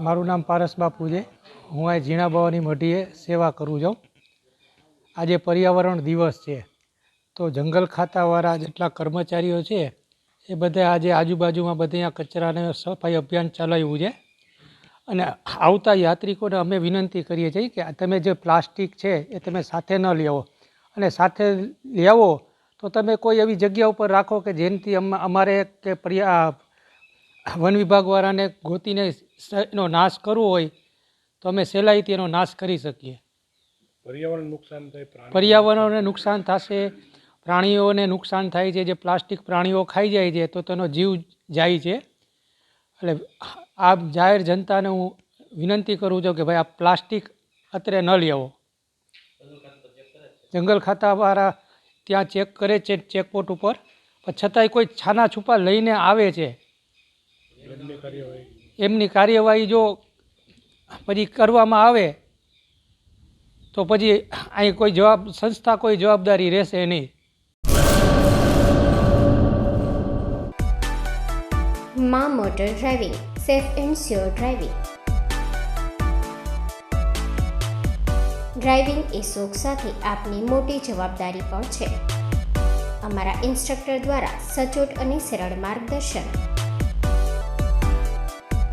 મારું નામ પારસ બાપુ છે. હું અહીં ઝીણા બાવાની મઢીએ સેવા કરું છું. આજે પર્યાવરણ દિવસ છે. તો જંગલ ખાતાવાળા જેટલા કર્મચારીઓ છે, એ બધા આજે આજુબાજુમાં બધે આ કચરાને સફાઈ અભિયાન ચલાવ્યું છે. અને આવતા યાત્રિકોને અમે વિનંતી કરીએ છીએ કે તમે જે પ્લાસ્ટિક છે, એ તમે સાથે ન લેવો અને સાથે લેવો તો તમે કોઈ એવી જગ્યા ઉપર રાખો કે જેનાથી અમ- અમારે કે પર્યા વન વિભાગવાળાને ગોતીને એનો નાશ કરવો હોય તો અમે સહેલાઈથી એનો નાશ કરી શકીએ. પર્યાવરણ નુકસાન થાય પર્યાવરણને નુકસાન થશે પ્રાણીઓને નુકસાન થાય છે જે પ્લાસ્ટિક પ્રાણીઓ ખાઈ જાય છે તો તેનો જીવ જાય છે. એટલે આ જાહેર જનતાને હું વિનંતી કરું છું કે ભાઈ આ પ્લાસ્ટિક અત્રે ન લેવો. જંગલ ખાતાવાળા ત્યાં ચેક કરે છે ચેકપોટ ઉપર પણ છતાંય કોઈ છાના છુપા લઈને આવે છે. એમની કાર્યવાહી? જો પછી કરવામાં આવે તો પછી અહીં કોઈ જવાબ સંસ્થા કોઈ જવાબદારી રહેશે નહીં. મા motor driving safe and sure driving. Driving એ શોખ સાથે આપની મોટી જવાબદારી પણ છે. અમારા ઇન્સ્ટ્રક્ટર દ્વારા સચોટ અને સરળ માર્ગદર્શન.